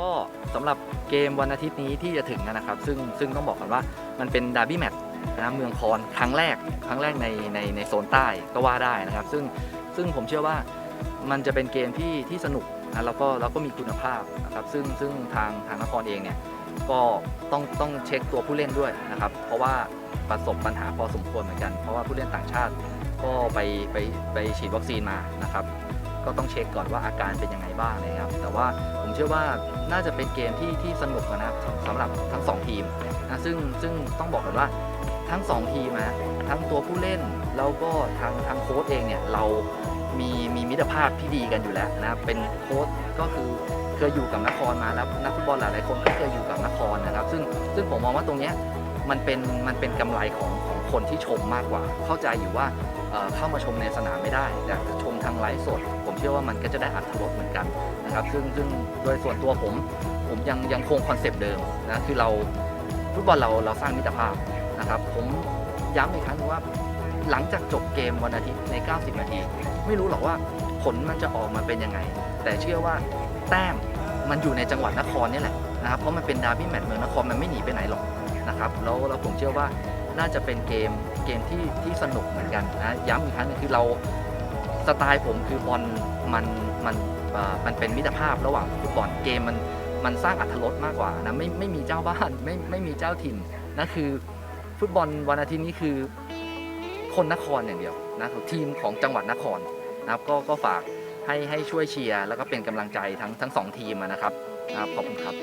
ก็สำหรับเกมวันอาทิตย์นี้ที่จะถึงนะครับ ซึ่งซึ่งต้องบอกกันว่ามันเป็นดาร์บี้แมตช์นะเมืองคอนครั้งแรก ครั้งแรกในในในโซนใต้ก็ว่าได้นะครับ ซึ่งซึ่งผมเชื่อว่ามันจะเป็นเกมที่ที่สนุกนะแล้วก็แล้วก็มีคุณภาพนะครับซึ่งซึ่งทางทางนครเองเนี่ยก็ต้องต้องเช็คตัวผู้เล่นด้วยนะครับ เพราะว่าประสบปัญหาพอสมควรเหมือนกัน เพราะว่าผู้เล่นต่างชาติก็ไปไปไปฉีดวัคซีนมานะครับ ก็ต้องเช็คก่อนว่าอาการเป็นยังไงบ้างนะครับ แต่ว่า เชื่อว่าน่าจะเป็นเกมที่ที่สนุกนะครับสำหรับทั้งสองทีมนะซึ่งซึ่งต้องบอกกันว่าทั้งสองทีมนะทั้งตัวผู้เล่นแล้วก็ทางทางโค้ชเองเนี่ยเรามีมีมิตรภาพที่ดีกันอยู่แล้วนะครับเป็นโค้ชก็คือเคยอยู่กับนครมาแล้วนักฟุตบอลหลายๆคนก็เคยอยู่กับนครนะครับ ซึ่งซึ่งผมมองว่าตรงเนี้ยมันเป็นมันเป็นกำไรของของคนที่ชมมากกว่า เข้าใจอยู่ว่าเข้ามาชมในสนามไม่ได้แต่ชมทางไลฟ์สด ผมเชื่อว่ามันก็จะได้อัตรสเหมือนกันนะครับซึ่งซึ่งโดยส่วนตัวผมผมยังยังคงคอนเซปต์เดิมนะคือเราฟุตบอลเราเราสร้างมิตรภาพนะครับผมย้ำอีกครั้งหนึงว่าหลังจากจบเกมวันอาทิตย์ใน 90 นาที ไม่รู้หรอกว่าผลมันจะออกมาเป็นยังไง แต่เชื่อว่าแต้มมันอยู่ในจังหวัดนครนี่แหละนะครับเพราะมันเป็นดาร์บี้แมตช์เมืองนครมันไม่หนีไปไหนหรอกนะครับแล้วแล้วผมเชื่อว่าน่าจะเป็นเกมเกมที่ที่สนุกเหมือนกันนะย้ำอีกครั้งหนึงคือเรา สไตล์ผมคือบอลมันมันมันเป็นมิตรภาพระหว่างฟุตบอลเกมมันมันสร้างอัตรสมากกว่านะไม่ไม่มีเจ้าบ้านไม่ไม่มีเจ้าถิ่นนะคือฟุตบอลวันอาทิตย์นี้คือคนนครอย่างเดียวนะทีมของจังหวัดนครนะครับก็ก็ฝากให้ให้ช่วยเชียร์แล้วก็เป็นกำลังใจทั้งทั้งสองทีมนะครับนะครับขอบคุณครับ